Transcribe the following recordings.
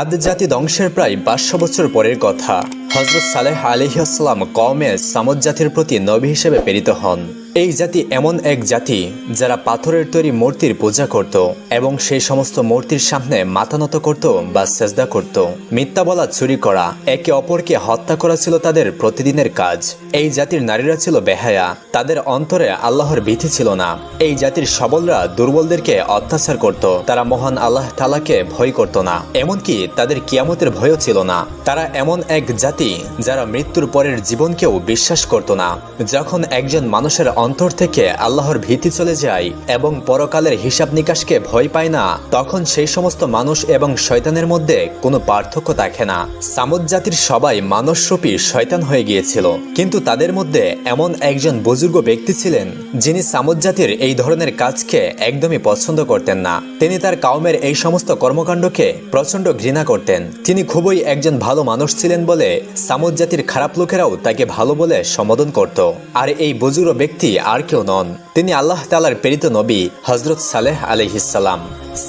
আদ জাতি ধ্বংসের প্রায় পাঁচশো বছর পরের কথা। হজরত সালেহ আলহিহাস্লাম কমে সামদ জাতির প্রতি নবী হিসেবে প্রেরিত হন। এই জাতি এমন এক জাতি যারা পাথরের তৈরি মূর্তির পূজা করত এবং সেই সমস্ত মূর্তির সামনে মাথা নত করত বা সেজদা করত। মিথ্যা বলা, চুরি করা, একে অপরকে হত্যা করা ছিল তাদের প্রতিদিনের কাজ। এই জাতির নারীরা ছিল বেহায়া, তাদের অন্তরে আল্লাহর ভীতি ছিল না। এই জাতির সবলরা দুর্বলদেরকে অত্যাচার করত, তারা মহান আল্লাহ তালাকে ভয় করত না। এমনকি তাদের কিয়ামতের ভয়ও ছিল না। তারা এমন এক জাতি যারা মৃত্যুর পরের জীবনকেও বিশ্বাস করত না। যখন একজন মানুষের অন্তর থেকে আল্লাহর ভীতি চলে যায় এবং পরকালের হিসাব নিকাশকে ভয় পায় না, তখন সেই সমস্ত মানুষ এবং শয়তানের মধ্যে কোনো পার্থক্য থাকে না। সামুদ জাতির সবাই মানসরূপী শয়তান হয়ে গিয়েছিল, কিন্তু তাদের মধ্যে এমন একজন বুজুর্গ ব্যক্তি ছিলেন, যিনি সামুদ জাতির এই ধরনের কাজকে একদমই পছন্দ করতেন না। তিনি তার কাউমের এই সমস্ত কর্মকাণ্ডকে প্রচণ্ড ঘৃণা করতেন। তিনি খুবই একজন ভালো মানুষ ছিলেন বলে সামুদ জাতির খারাপ লোকেরাও তাকে ভালো বলে সম্বোধন করত। আর এই বুজুর্গ ব্যক্তি আর কেউ নন। তিনি আল্লাহ তালার প্রেরিত নবী হজরত সালেহ আলহিসাল্লাম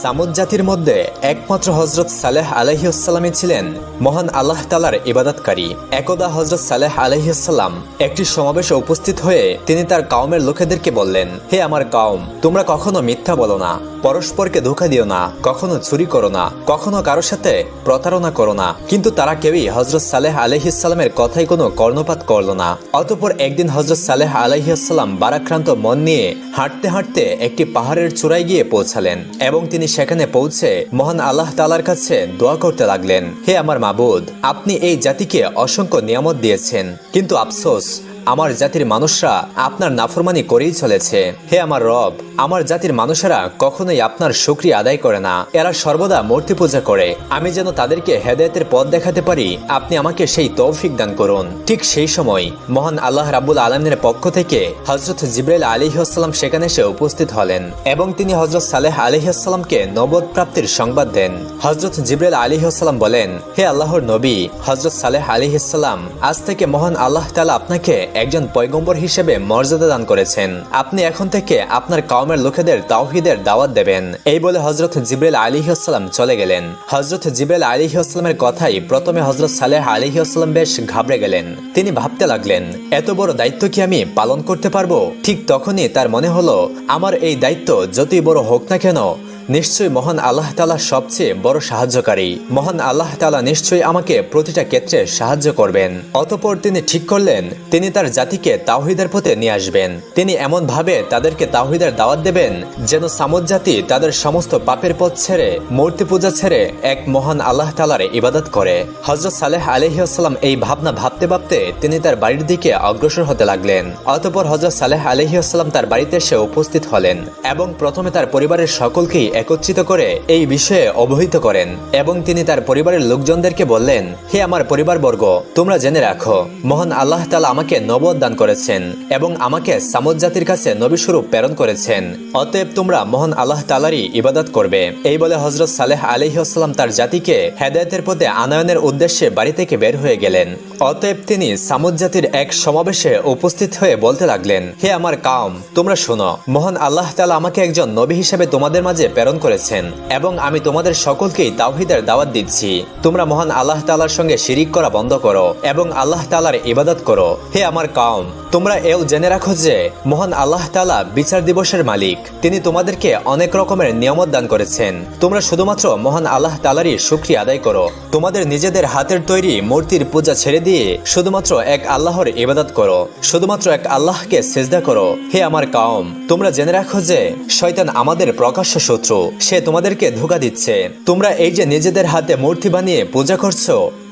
সামুদ জাতির মধ্যে একমাত্র হজরত সালেহ আলহিউসাল্লামই ছিলেন মহান আল্লাহ তালার ইবাদতকারী। একদা হজরত সালেহ আলহিউসাল্লাম একটি সমাবেশে উপস্থিত হয়ে তিনি তার কাউমের লোকেদেরকে বললেন, হে আমার কাউম তোমরা কখনো মিথ্যা বলো না। পরস্পরকে ধোকা দিও না, কখনো চুরি করো না, কখনো কারোর সাথে প্রতারণা করো না। কিন্তু তারা কেউই হজরত সালেহ আলহিসাল্লামের কথাই কোনো কর্ণপাত করল না। অতপর একদিন হজরত সালেহ আলহিসাল্লাম বারাক্রান্ত মন নিয়ে হাঁটতে হাঁটতে একটি পাহাড়ের চূড়ায় গিয়ে পৌঁছালেন এবং তিনি সেখানে পৌঁছে মহান আল্লাহ তালার কাছে দোয়া করতে লাগলেন, হে আমার মাবুদ, আপনি এই জাতিকে অসংখ্য নিয়ামত দিয়েছেন, কিন্তু আফসোস আমার জাতির মানুষরা আপনার নাফরমানি করেই চলেছে। হে আমার রব, আমার জাতির মানুষেরা কখনোই আপনার শুক্রিয়া আদায় করে না। এরা সর্বদা মূর্তি পূজা করে। আমি যেন তাদেরকে হেদায়তের পথ দেখাতে পারি, আপনি আমাকে সেই তৌফিক দান করুন। ঠিক সেই সময় মহান আল্লাহ রাবুল আলমের পক্ষ থেকে হজরত জিব্রাইল আলিহাস্লাম সেখানে এসে উপস্থিত হলেন এবং তিনি হজরত সালেহ আলিহাস্লামকে নবদ প্রাপ্তির সংবাদ দেন। হজরত জিব্রাইল আলিহাস্লাম বলেন, হে আল্লাহর নবী হজরত সালেহ আলিহাস্লাম আজ থেকে মহান আল্লাহ তালা আপনাকে একজন পয়গম্বর হিসেবে মর্যাদা দান করেছেন। আপনি এখন থেকে আপনার কাউমের লোকেদের তাওহিদের দাওয়াত দেবেন। এই বলে হজরত জিব্রাইল আলিহাস্লাম চলে গেলেন। হজরত জিব্রাইল আলিহাস্লামের কথাই প্রথমে হজরত সালেহ আলিহাস্লাম বেশ ঘাবড়ে গেলেন। তিনি ভাবতে লাগলেন, এত বড় দায়িত্ব কি আমি পালন করতে পারব? ঠিক তখনই তার মনে হলো, আমার এই দায়িত্ব যতই বড় হোক না কেন নিশ্চয়ই মহান আল্লাহ তালা সবচেয়ে বড় সাহায্যকারী। মহান আল্লাহ তালা নিশ্চয়ই আমাকে প্রতিটা ক্ষেত্রে সাহায্য করবেন। অতপর তিনি ঠিক করলেন, তিনি তার জাতিকে তাওহিদের পথে নিয়ে আসবেন। তিনি এমন ভাবে তাদেরকে তাওহিদের দাওয়াত দেবেন, যেন সামুদ জাতি তাদের সমস্ত পাপের পথ ছেড়ে, মূর্তি পূজা ছেড়ে এক মহান আল্লাহ তালার ইবাদত করে। হজরত সালেহ আলহিউসালাম এই ভাবনা ভাবতে ভাবতে তিনি তার বাড়ির দিকে অগ্রসর হতে লাগলেন। অতপর হজরত সালেহ আলহিউসালাম তার বাড়িতে এসে উপস্থিত হলেন এবং প্রথমে তার পরিবারের সকলকেই একত্রিত করে এই বিষয়ে অবহিত করেন এবং তিনি তার পরিবারের লোকজনদেরকে বললেন, হে আমার পরিবারবর্গ, তোমরা জেনে রাখো, মহান আল্লাহ তালা আমাকে নবদ দান করেছেন এবং আমাকে সামদ জাতির কাছে নবীস্বরূপ প্রেরণ করেছেন। অতএব তোমরা মহান আল্লাহ তালারই ইবাদত করবে। এই বলে হজরত সালেহ আলহিহাস্লাম তার জাতিকে হেদায়তের পথে আনয়নের উদ্দেশ্যে বাড়ি থেকে বের হয়ে গেলেন। অতএব তিনি সামুদ জাতির এক সমাবেশে উপস্থিত হয়ে বলতে লাগলেন, হে আমার কাম তোমরা শোনো, মহান আল্লাহ তালা আমাকে একজন নবী হিসেবে তোমাদের মাঝে প্রেরণ করেছেন এবং আমি তোমাদের সকলকেই তাওহিদের দাওয়াত দিচ্ছি। তোমরা মহান আল্লাহ তালার সঙ্গে শিরিক করা বন্ধ করো এবং আল্লাহ তালার ইবাদত করো। হে আমার কাম তোমরা এও জেনে রাখো যে মহান আল্লাহ তালা বিচার দিবসের মালিক। তিনি তোমাদেরকে অনেক রকমের নিয়ামত দান করেছেন। তোমরা শুধুমাত্র মহান আল্লাহ তালারই সুক্রিয়া আদায় করো। তোমাদের নিজেদের হাতের তৈরি মূর্তির পূজা ছেড়ে দিয়ে শুধুমাত্র এক আল্লাহর ইবাদত করো। শুধুমাত্র এক আল্লাহকে সেজদা করো। হে আমার কাম তোমরা জেনে রাখো যে শয়তান আমাদের প্রকাশ্য শত্রু। সে তোমাদেরকে ধোকা দিচ্ছে। তোমরা এই যে নিজেদের হাতে মূর্তি বানিয়ে পূজা করছ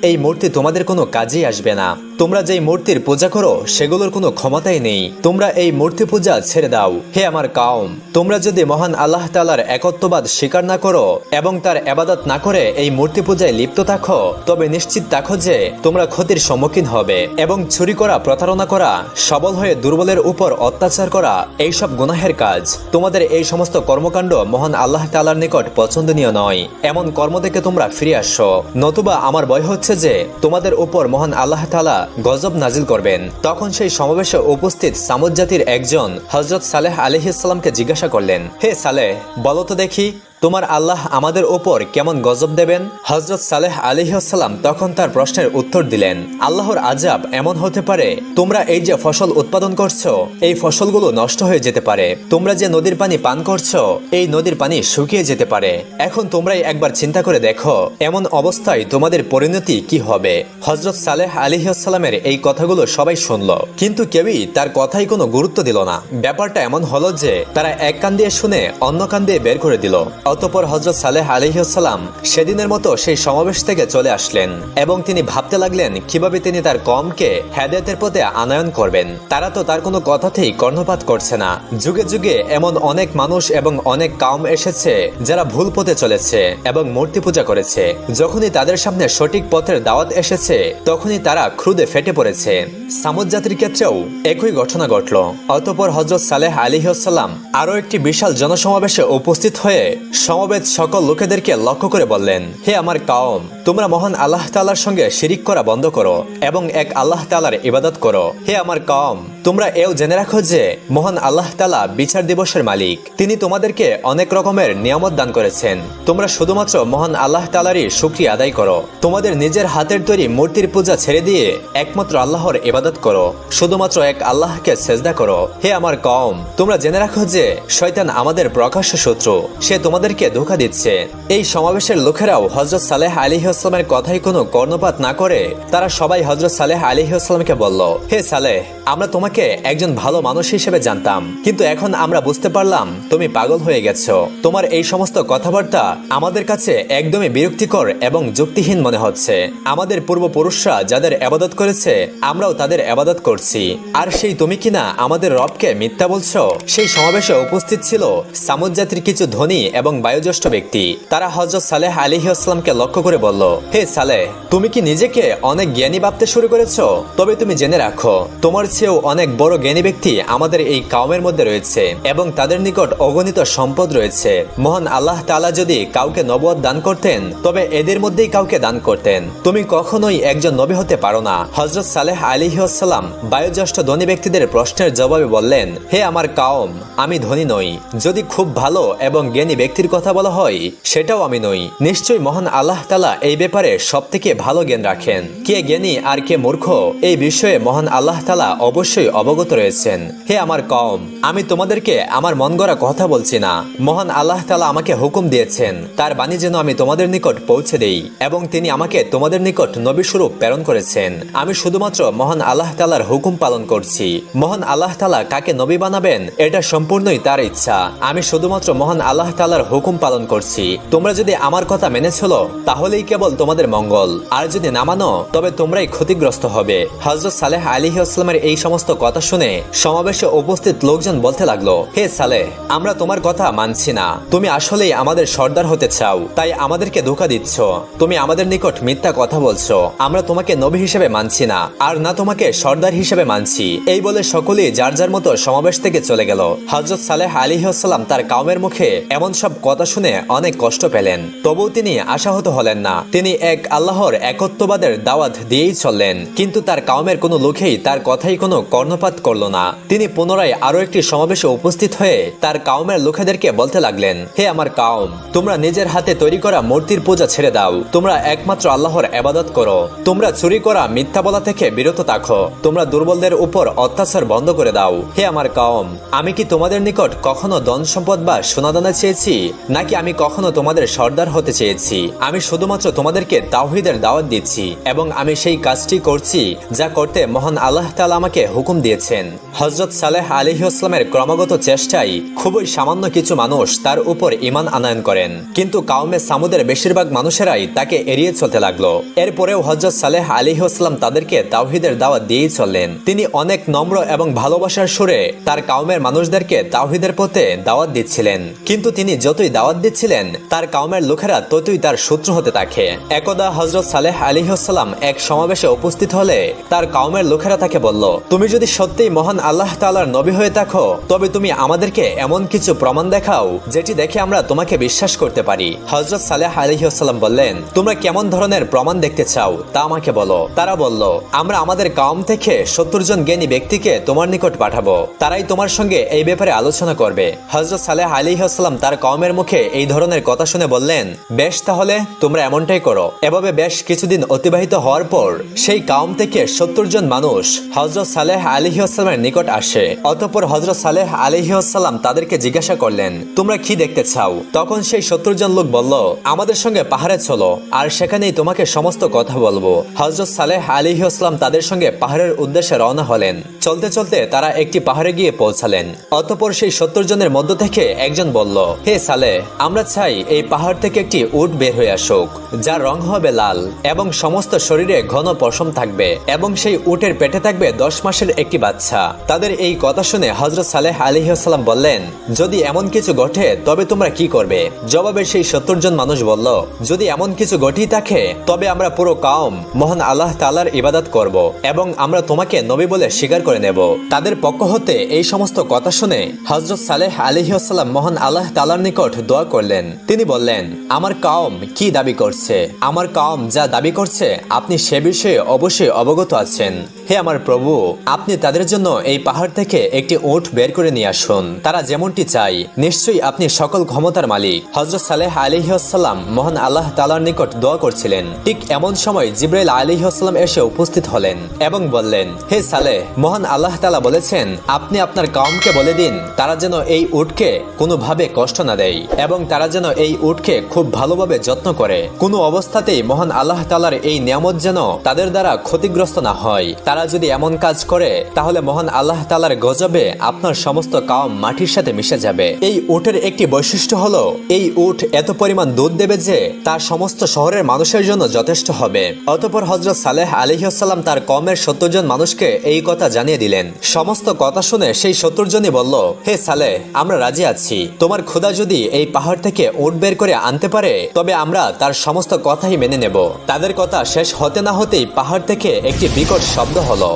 এই মূর্তি তোমাদের কোনো কাজেই আসবে না। তোমরা যেই মূর্তির পূজা করো, সেগুলোর কোনো ক্ষমতাই নেই। তোমরা এই মূর্তি পূজা ছেড়ে দাও। হে আমার কাউম, তোমরা যদি মহান আল্লাহ তালার একত্ববাদ স্বীকার না করো এবং তার আবাদত না করে এই মূর্তি পূজায় লিপ্ত থাকো, তবে নিশ্চিত থাকো যে তোমরা ক্ষতির সম্মুখীন হবে এবং চুরি করা, প্রতারণা করা, সবল হয়ে দুর্বলের উপর অত্যাচার করা, এইসব গুনাহের কাজ। তোমাদের এই সমস্ত কর্মকাণ্ড মহান আল্লাহ তালার নিকট পছন্দনীয় নয়। এমন কর্ম থেকে তোমরা ফিরে আসো। নতুবা আমার ভয় হচ্ছে যে, তোমাদের উপর মহান আল্লাহ তালা গজব নাজিল করবেন। তখন সেই সমাবেশে উপস্থিত সামুদ জাতির একজন হজরত সালেহ আলহিসাল্লামকে জিজ্ঞাসা করলেন, হে সালেহ, বলো তো দেখি তোমার আল্লাহ আমাদের ওপর কেমন গজব দেবেন? হজরত সালেহ আলিহাসাল্লাম তখন তার প্রশ্নের উত্তর দিলেন, আল্লাহর আজাব এমন হতে পারে, তোমরা এই যে ফসল উৎপাদন করছ, এই ফসলগুলো নষ্ট হয়ে যেতে পারে। তোমরা যে নদীর পানি পান করছ, এই নদীর পানি শুকিয়ে যেতে পারে। এখন তোমরাই একবার চিন্তা করে দেখো, এমন অবস্থায় তোমাদের পরিণতি কি হবে? হজরত সালেহ আলিহাসাল্লামের এই কথাগুলো সবাই শুনলো, কিন্তু কেউই তার কথাই কোনো গুরুত্ব দিল না। ব্যাপারটা এমন হলো যে, তারা এক কান দিয়ে শুনে অন্য কান দিয়ে বের করে দিল। অতপর হজরত সালেহ আলহিহাল্লাম সেদিনের মতো সেই সমাবেশ থেকে চলে আসলেন এবং তিনি ভাবতে লাগলেন, কীভাবে তিনি তার কমকে হেদায়তের পথে আনয়ন করবেন? তারা তো তার কোনো কথাতেই কর্ণপাত করছে না। যুগে যুগে এমন অনেক মানুষ এবং অনেক কাম এসেছে যারা ভুল পথে চলেছে এবং মূর্তি পূজা করেছে। যখনই তাদের সামনে সঠিক পথের দাওয়াত এসেছে, তখনই তারা ক্রুদে ফেটে পড়েছে। সামুদ জাতির ক্ষেত্রেও একই ঘটনা ঘটল। অতপর হজরত সালেহ আলিহাসাল্লাম আরও একটি বিশাল জনসমাবেশে উপস্থিত হয়ে সমবেত সকল লোকেদেরকে লক্ষ্য করে বললেন, হে আমার কাওম, তোমরা মহান আল্লাহ তালার সঙ্গে শিরিক করা বন্ধ করো এবং এক আল্লাহ তালার ইবাদত করো। হে আমার কাওম, তোমরা এও জেনে রাখো যে মহান আল্লাহ তালা বিচার দিবসের মালিক। তিনি তোমাদেরকে অনেক রকমের নিয়ামত দান করেছেন। তোমরা শুধুমাত্র মহান আল্লাহ তালারই শুক্রিয়া আদায় করো। তোমাদের নিজের হাতের তৈরি মূর্তির পূজা ছেড়ে দিয়ে একমাত্র আল্লাহর ইবাদত করো। শুধুমাত্র এক আল্লাহকে সেজদা করো। হে আমার কম তোমরা জেনে রাখো যে শয়তান আমাদের প্রকাশ্য শত্রু। সে তোমাদেরকে ধোকা দিচ্ছে। এই সমাবেশের লোকেরাও হজরত সালেহ আলী আসলামের কথাই কোনো কর্ণপাত না করে তারা সবাই হজরত সালেহ আলী আসলামকে বলল, হে সালেহ আমরা তোমাকে একজন ভালো মানুষ হিসেবে জানতাম, কিন্তু এখন আমরা বুঝতে পারলাম তুমি পাগল হয়ে গেছো। তোমার এই সমস্ত কথাবার্তা আমাদের কাছে একদমই বিরক্তিকর এবং যুক্তিহীন মনে হচ্ছে। আমাদের পূর্বপুরুষরা যাদের আবাদত করেছে, আমরাও তাদের আবাদত করছি। আর সেই তুমি কিনা আমাদের রবকে মিথ্যা বলছো? সেই সমাবেশে উপস্থিত ছিল সামুদ জাতির কিছু ধনী এবং বায়োজ্যেষ্ঠ ব্যক্তি। তারা হজরত সালেহ আলিহি আসলামকে লক্ষ্য করে বলল, হে সালেহ, তুমি কি নিজেকে অনেক জ্ঞানী ভাবতে শুরু করেছ? তবে তুমি জেনে রাখো, তোমার চেয়েও অনেক বড় জ্ঞানী ব্যক্তি আমাদের এই কাউমের মধ্যে রয়েছে এবং তাদের নিকট অগণিত সম্পদ রয়েছে। মহান আল্লাহ তালা যদি কাউকে নবদ দান করতেন, তবে এদের মধ্যেই কাউকে দান করতেন। তুমি কখনোই একজন নবী হতে পারো না। হজরত সালেহ আলিহাসাল্লাম বায়োজ্যেষ্ঠ ধনী ব্যক্তিদের প্রশ্নের জবাবে বললেন, হে আমার কাউম আমি ধনী নই। যদি খুব ভালো এবং জ্ঞানী ব্যক্তির কথা বলা হয়, সেটাও আমি নই। নিশ্চয়ই মহান আল্লাহ তালা এই ব্যাপারে সব থেকে ভালো জ্ঞান রাখেন। কে জ্ঞানী আর কে মূর্খ, এই বিষয়ে মহান আল্লাহ তালা অবশ্যই অবগত রয়েছেন। হে আমার কম আমি তোমাদেরকে আমার মন গড়া কথা বলছি না। মহান আল্লাহ তালা আমাকে হুকুম দিয়েছেন, তার বাণী যেন আমি তোমাদের নিকট পৌঁছে দেই এবং তিনি আমাকে তোমাদের নিকট নবী স্বরূপ প্রেরণ করেছেন। আমি শুধুমাত্র মহান আল্লাহ তালার হুকুম পালন করছি। মহান আল্লাহ তালা কাকে নবী বানাবেন, এটা সম্পূর্ণই তার ইচ্ছা। আমি শুধুমাত্র মহান আল্লাহ তালার হুকুম পালন করছি। তোমরা যদি আমার কথা মেনে চলো, তাহলেই কেবল তোমাদের মঙ্গল। আর যদি না মানো, তবে তোমরাই ক্ষতিগ্রস্ত হবে। হজরত সালেহ আলী আসলামের এই সমস্ত কথা শুনে সমাবেশে উপস্থিত লোকজন বলতে লাগল, হে সালেহ আমরা তোমার কথা মানছি না। তুমি আসলেই আমাদের সর্দার হতে চাও, তাই আমাদেরকে ধোকা দিচ্ছ। তুমি আমাদের নিকট মিথ্যা কথা বলছো। আমরা তোমাকে নবী হিসেবে মানছি না, আর না তোমাকে সর্দার হিসেবে মানছি। এই বলে সকলেই যার যার মতো সমাবেশ থেকে চলে গেল। হজরত সালেহ আলী আসসালাম তার কাউমের মুখে এমন সব কথা শুনে অনেক কষ্ট পেলেন। তবুও তিনি আশাহত হলেন না। তিনি এক আল্লাহর একত্ববাদের দাওয়াত দিয়েই চললেন। কিন্তু তার কাউমের কোনো লোকেই তার কথাই কোনো কর্ণপাত করল না। তিনি পুনরায় আরও একটি সমাবেশে উপস্থিত হয়ে তার কাউমের লোকেদেরকে বলতে লাগলেন, হে আমার কাউম, তোমরা নিজের হাতে তৈরি করা মূর্তির পূজা ছেড়ে দাও। তোমরা একমাত্র আল্লাহর আবাদত করো। তোমরা চুরি করা মিথ্যা বলা থেকে বিরত থাকো। তোমরা দুর্বলদের উপর অত্যাচার বন্ধ করে দাও। হে আমার কাউম, আমি কি তোমাদের নিকট কখনো ধন সম্পদ বা সোনাদানা চেয়েছি? নাকি আমি কখনো তোমাদের সর্দার হতে চেয়েছি? আমি শুধুমাত্র তোমাদেরকে তাওহিদের দাওয়াত দিচ্ছি এবং আমি সেই কাজটি করছি যা করতে মহান আল্লাহ তালা আমাকে হুকুম দিয়েছেন। হজরত সালেহ আলিহাস্লামের ক্রমাগত চেষ্টায় খুবই সামান্য কিছু মানুষ তার উপর ইমান আনয়ন করেন। কিন্তু কাউমে সামুদের বেশিরভাগ মানুষেরাই তাকে এড়িয়ে চলতে লাগল। এরপরেও হজরত সালেহ আলিহাস্লাম তাদেরকে তাওহিদের দাওয়াত দিয়েই চললেন। তিনি অনেক নম্র এবং ভালোবাসার সুরে তার কাউমের মানুষদেরকে তাওহিদের পথে দাওয়াত দিচ্ছিলেন। কিন্তু তিনি যতই দাওয়াত দিচ্ছিলেন, তার কাউমের লোকেরা ততই তার শত্রু হতে থাকে। একদা হজরত সালেহ আলিহাস্লাম এক সমাবেশে উপস্থিত হলে তার কাউমের লোকেরা তাকে বলল তুমি যদি সত্যিই মহান আল্লাহ তাআলার নবী হয়ে থাকো, তবে তুমি আমাদেরকে এমন কিছু প্রমাণ দেখাও, যেটি দেখে আমরা তোমাকে বিশ্বাস করতে পারি। হজরত সালেহ আলহিহাল্লাম বললেন, তোমরা কেমন ধরনের প্রমাণ দেখতে চাও? তা আমাকে বলো। তারা বলল, আমরা আমাদের কাম থেকে সত্তর জন জ্ঞানী ব্যক্তিকে তোমার নিকট পাঠাবো। তারাই তোমার সঙ্গে এই ব্যাপারে আলোচনা করবে। হজরত সালেহ আলিহাস্লাম তার কমের মুখে এই ধরনের কথা শুনে বললেন, বেশ তাহলে, তোমরা এমনটাই করো। এভাবে বেশ কিছুদিন অতিবাহিত হওয়ার পর, সেই কাউম থেকে সত্তর জন মানুষ হজরত সালেহ আলিহাস্লামের নিকট আসে। অতঃপর হজরত সালেহ আলিহাস্লাম তাদেরকে জিজ্ঞাসা করলেন, তোমরা কি দেখতে চাও? তখন সেই সত্তর জন লোক বলল, আমাদের সঙ্গে পাহাড়ে চলো, আর সেখানেই তোমাকে সমস্ত কথা বলব। হজরত সালেহ আলিহাস্লাম তাদের সঙ্গে পাহাড়ের উদ্দেশ্যে রওনা হলেন। চলতে চলতে তারা একটি পাহাড়ে গিয়ে পৌঁছালেন। অতঃপর সেই সত্তর জনের মধ্য থেকে একজন বলল, হে সালে আমরা চাই এই পাহাড় থেকে একটি উট বের হয়ে আসুক, যার রং হবে লাল এবং সমস্ত শরীরে ঘন পশম থাকবে এবং সেই উটের পেটে থাকবে দশ মাসের একটি বাচ্চা। তাদের এই কথা শুনে হজরত সালেহ আলিহাস্লাম বললেন, যদি এমন কিছু ঘটে, তবে তোমরা কি করবে? জবাবে সেই সত্তর জন মানুষ বলল, যদি এমন কিছু ঘটেই থাকে, তবে আমরা পুরো কাউম, মহান আল্লাহ তালার ইবাদত করব এবং আমরা তোমাকে নবী বলে স্বীকার করে নেব। তাদের পক্ষ হতে এই সমস্ত কথা শুনে হজরত সালেহ আলিহাস্লাম মহান আল্লাহ তালার নিকট দোয়া করলেন। তিনি বললেন, আমার কাউম কি দাবি করছে? আমার কাউম যা দাবি করছে, আপনি সে বিষয়ে অবশ্যই অবগত আছেন। হে আমার প্রভু আপনি তাদের জন্য এই পাহাড় থেকে একটি উট বের করে নিয়ে আসুন। তারা যেমনটি চাই নিশ্চয়ই আপনি সকল ক্ষমতার মালিক। হজরত সালেহ আলিহাস্লাম মহান আল্লাহ তালার নিকট দোয়া করছিলেন। ঠিক এমন সময় জিব্রাইল আলিহাস্লাম এসে উপস্থিত হলেন এবং বললেন, হে সালেহ, মহান আল্লাহ তালা বলেছেন, আপনি আপনার কাউমকে বলে দিন, তারা যেন এই উটকে কোনোভাবে কষ্ট না দেয় এবং তারা যেন এই উটকে খুব ভালোভাবে যত্ন করে। কোনো অবস্থাতেই মহান আল্লাহ তালার এই নিয়ামত যেন তাদের দ্বারা ক্ষতিগ্রস্ত না হয়। তারা যদি এমন কাজ করে, তাহলে মহান আল্লাহ তালার গজবে আপনার সমস্ত কাউম মাটির সাথে মিশে যাবে। এই উটের একটি বৈশিষ্ট্য হলো, এই উট এত পরিমাণ দুধ দেবে যে তার সমস্ত শহরের মানুষের জন্য যথেষ্ট হবে। অতপর হজরত সালেহ আলিহাসাল্লাম তার কমের সত্তর জন মানুষকে এই কথা জানিয়ে দিলেন। সমস্ত কথা শুনে সেই সত্তর জনই বলল, হে সালেহ, আমরা রাজি আছি। তোমার ক্ষুদা যদি এই পাহাড় থেকে উট বের করে আনতে পারে, তবে আমরা তার সমস্ত কথাই মেনে নেব। তাদের কথা শেষ হতে না হতেই পাহাড় থেকে একটি বিকট শব্দ হলো।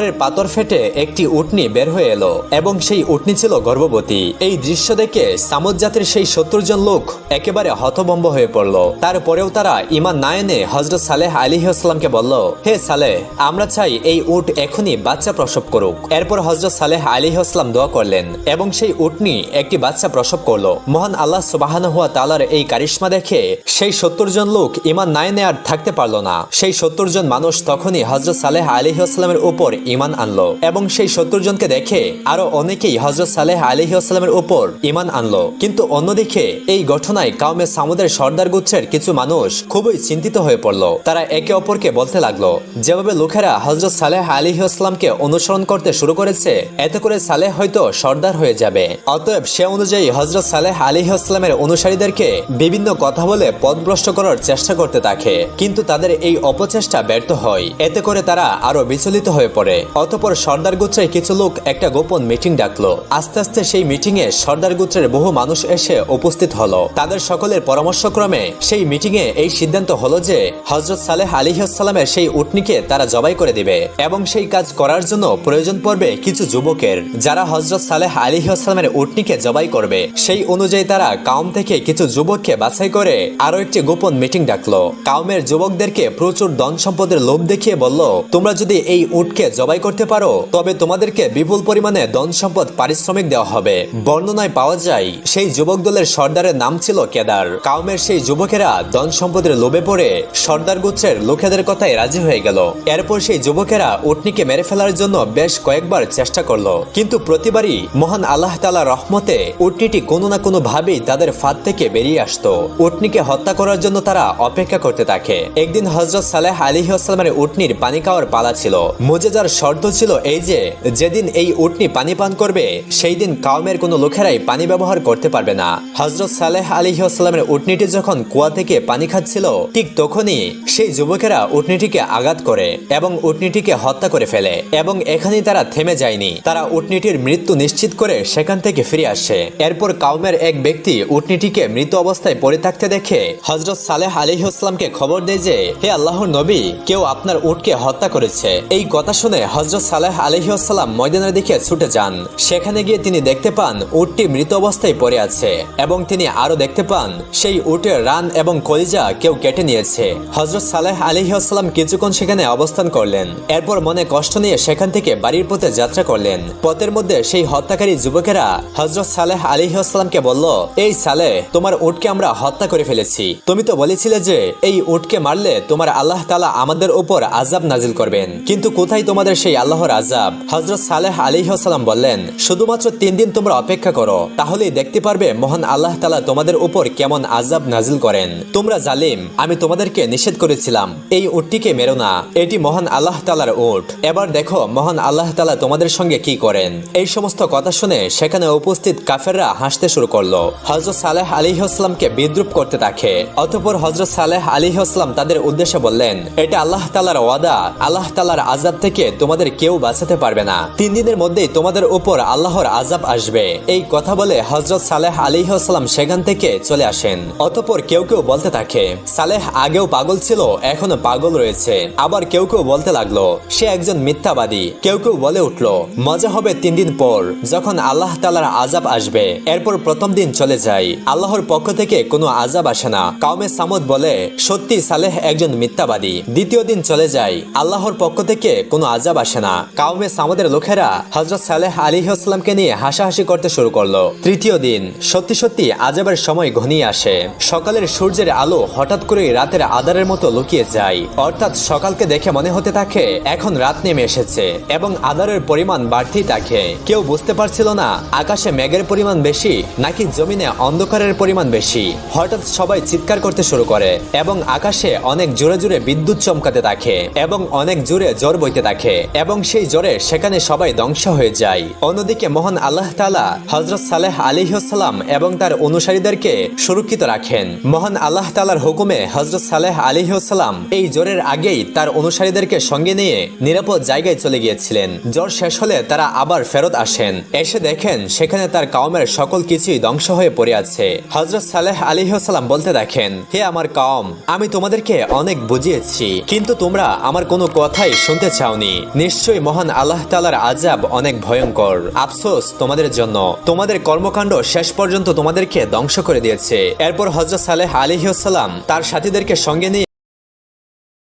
পাহাড়ের পাথর ফেটে একটি উটনি বের হয়ে এলো, এবং সেই উটনি ছিল গর্ভবতী। এই দৃশ্য দেখে সামুদ জাতির সেই সত্তর জন লোক একেবারে হতভম্ব হয়ে পড়ল। তারপরেও তারা ইমান না এনে হজরত সালেহ আলী আসলামকে বলল, হে সালেহ, আমরা চাই এই উট এখনই বাচ্চা প্রসব করুক। এরপর হজরত সালেহ আলী আসলাম দোয়া করলেন, এবং সেই উটনি একটি বাচ্চা প্রসব করল। মহান আল্লাহ সুবাহান হুয়া তালার এই কারিশ্মা দেখে সেই সত্তর জন লোক ইমান না এনে আর থাকতে পারল না। সেই সত্তর জন মানুষ তখনই হজরত সালেহ আলী আসলামের উপর ইমান আনলো এবং সেই সত্তর জনকে দেখে আরও অনেকেই হজরত সালেহ আলী আসলামের উপর ইমান আনলো। কিন্তু অন্যদিকে এই ঘটনায় কাউমে সামুদের সর্দার গুচ্ছের কিছু মানুষ খুবই চিন্তিত হয়ে পড়ল। তারা একে অপরকে বলতে লাগল, যেভাবে লোকেরা হজরত সালেহ আলী আসলামকে অনুসরণ করতে শুরু করেছে, এতে করে সালেহ হয়তো সর্দার হয়ে যাবে। অতএব সে অনুযায়ী হজরত সালেহ আলী আসলামের অনুসারীদেরকে বিভিন্ন কথা বলে পথভ্রষ্ট করার চেষ্টা করতে থাকে। কিন্তু তাদের এই অপচেষ্টা ব্যর্থ হয়। এতে করে তারা আরও বিচলিত হয়ে পড়ে। অতপর সর্দার গোত্রের কিছু লোক একটা গোপন মিটিং ডাকলো। আস্তে আস্তে সেই মিটিং এ সর্দার গোত্রের বহু মানুষ এসে উপস্থিত হলো। তাদের সকলের পরামর্শক্রমে সেই মিটিং এ এই সিদ্ধান্ত হলো যে হজরত সালেহ আলিহাসাল্লামের সেই উটনিকে তারা জবাই করে দিবে এবং সেই কাজ করার জন্য প্রয়োজন পড়বে কিছু যুবকের। যারা হজরত সালেহ আলিহাসাল্লামের উটনিকে জবাই করবে, সেই অনুযায়ী তারা কাউম থেকে কিছু যুবককে বাছাই করে আরও একটি গোপন মিটিং ডাকলো। কাউমের যুবকদেরকে প্রচুর ধন সম্পদের লোভ দেখিয়ে বলল, তোমরা যদি এই উটকে জবাই করতে পারো, তবে তোমাদেরকে বিপুল পরিমাণে ধন সম্পদ পারিশ্রমিক দেওয়া হবে। বর্ণনায় পাওয়া যায়, সেই যুবক দলের সর্দারের নাম ছিল কেদার। কাউমের সেই যুবকেরা ধন সম্পদের লোভে পড়ে সর্দার গোত্রের লোকেদের কথায় রাজি হয়ে গেল। এরপর সেই যুবকেরা উটনিকে মেরে ফেলার জন্য বেশ কয়েকবার চেষ্টা করল। কিন্তু প্রতিবারই মহান আল্লাহ তালা রহমতে উটনিটি কোনো না কোনো ভাবেই তাদের ফাঁদ থেকে বেরিয়ে আসতো। উটনিকে হত্যা করার জন্য তারা অপেক্ষা করতে থাকে। একদিন হজরত সালেহ আলী উটনির পানি খাওয়ার পালা ছিল। মুজেজার শর্ত ছিল এই যে, যেদিন এই উটনি পানি পান করবে সেই দিন কাউমের কোনো লোকেরাই পানি ব্যবহার করতে পারবে না। হজরত সালেহ আলী আসসালামের উটনিটি যখন কুয়া থেকে পানি খাচ্ছিল, ঠিক তখনই সেই যুবকেরা উটনিটিকে আঘাত করে এবং উটনিটিকে হত্যা করে ফেলে এবং এখানেই তারা থেমে যায়নি। তারা উটনিটির মৃত্যু নিশ্চিত করে সেখান থেকে ফিরে আসে। এরপর কাউমের এক ব্যক্তি উটনিটিকে মৃত অবস্থায় পড়ে থাকতে দেখে হজরত সালেহ আলী আসলামকে খবর দেয় যে, হে আল্লাহর নবী, কেউ আপনার উটকে হত্যা করেছে। এই কথা শুনে হজরত সালেহ আলহিউসালাম ময়দানের দিকে ছুটে যান। সেখানে গিয়ে তিনি দেখতে পান উটটি মৃত অবস্থায় পড়ে আছে এবং তিনি আরও দেখতে পান সেই উটের রান এবং কলিজা কেউ কেটে নিয়েছে। হজরত সালেহ আলহিউসালাম কিছুক্ষণ সেখানে অবস্থান করলেন। এরপর মনে কষ্ট নিয়ে সেখান থেকে বাড়ির পথে যাত্রা করলেন। পথের মধ্যে সেই হত্যাকারী যুবকেরা হজরত সালেহ আলিহাস্লামকে বলল, এই সালে তোমার উটকে আমরা হত্যা করে ফেলেছি। তুমি তো বলেছিলে যে, এই উটকে মারলে তোমার আল্লাহ তালা আমাদের উপর আজাব নাজিল করবেন। কিন্তু কোথায় তোমাদের সেই আল্লাহর আজাব হজরত সালেহ আলিহাস্লাম বললেন, শুধুমাত্র তিন দিন তোমরা অপেক্ষা করো, তাহলেই দেখতে পারবে মহান আল্লাহ তালা তোমাদের উপর কেমন আজাব নাজিল করেন। তোমরা জালিম, আমি তোমাদেরকে নিষেধ করেছিলাম, এই উটটিকে মেরো না, এটি মহান আল্লাহ তালার উট। এবার দেখো মহান আল্লাহ তালা তোমাদের সঙ্গে কি করেন। এই সমস্ত কথা শুনে সেখানে উপস্থিত কাফেররা হাসতে শুরু করল। হজরত সালেহ আলিহাস্লামকে বিদ্রুপ করতে থাকে অতপর হজরত সালেহ আলিহাস্লাম তাদের উদ্দেশ্যে বললেন, এটা আল্লাহ তালার ওয়াদা, আল্লাহ তালার আজাব থেকে তোমাদের কেউ বাঁচাতে পারবে না। তিন দিনের মধ্যেই তোমাদের উপর আল্লাহর আজাব আসবে। এই কথা বলে হজরত সালেহ আলিহাস্লাম সেখান থেকে চলে আসেন। অতপর কেউ কেউ বলতে থাকে, সালেহ আগেও পাগল ছিল, এখনও পাগল রয়েছে। আবার কেউ কেউ বলতে লাগল, সে একজন মিথ্যাবাদী। কেউ কেউ বলে উঠল, মজা হবে তিন দিন পর, যখন আল্লাহ তালার আজাব আসবে। এরপর প্রথম দিন চলে যায় আল্লাহর পক্ষ থেকে কোনো আজাব আসে না। কাউমে সামদ বলে সত্যি সালেহ একজন মিথ্যাবাদী। দ্বিতীয় দিন চলে যায় আল্লাহর পক্ষ থেকে কোনো আজাব আসে না। কাউমে সামদের লোকেরা হজরত সালেহ আলী আসলামকে নিয়ে হাসাহাসি করতে শুরু করল। তৃতীয় দিন সত্যি সত্যি আজাবের সময় ঘনিয়ে আসে। সকালের সূর্যের আলো হঠাৎ করে রাতের আধারের মতো লুকিয়ে যায়। অর্থাৎ সকালকে দেখে মনে হতে থাকে, এখন রাত নেমে এসেছে এবং আধারের পরিমাণ বাড়তেই থাকে। কেউ বুঝতে পারছিল না, আকাশে মেঘের পরিমাণ বেশি নাকি জমিনে অন্ধকারের পরিমাণ বেশি। হঠাৎ সবাই চিৎকার করতে শুরু করে এবং আকাশে অনেক জোরে জোরে বিদ্যুৎ চমকাতে থাকে এবং অনেক জোরে জ্বর বইতে থাকে। এবং সেই জ্বরে সেখানে সবাই ধ্বংস হয়ে যায়। অন্যদিকে মহান আল্লাহ তালা হজরত সালেহ আলিহাসাল্লাম এবং তার অনুসারীদেরকে সুরক্ষিত রাখেন। মহান আল্লাহ তালার হুকুমে হজরত সালেহ আলিহাসাল্লাম এই জ্বরের আগেই তার অনুসারীদেরকে সঙ্গে নিয়ে নিরাপদ জায়গায় চলে গিয়েছিলেন। জ্বর শেষ হলে তারা আবার ফেরত আসেন। এসে দেখেন সেখানে তার কাউমের সকল কিছুই ধ্বংস হয়ে পড়ে আছে। হজরত সালেহ আলিহাসাল্লাম বলতে দেখেন, হে আমার কাউম আমি তোমাদেরকে অনেক বুঝিয়েছি, কিন্তু তোমরা আমার কোনো কথাই শুনতে চাওনি। নিশ্চয়ই মহান আল্লাহ তালার আজাব অনেক ভয়ঙ্কর। আফসোস তোমাদের জন্য। তোমাদের কর্মকাণ্ড শেষ পর্যন্ত তোমাদেরকে ধ্বংস করে দিয়েছে। এরপর হজরত সালেহ আলিহাসাল্লাম তার সাথীদেরকে সঙ্গে নিয়ে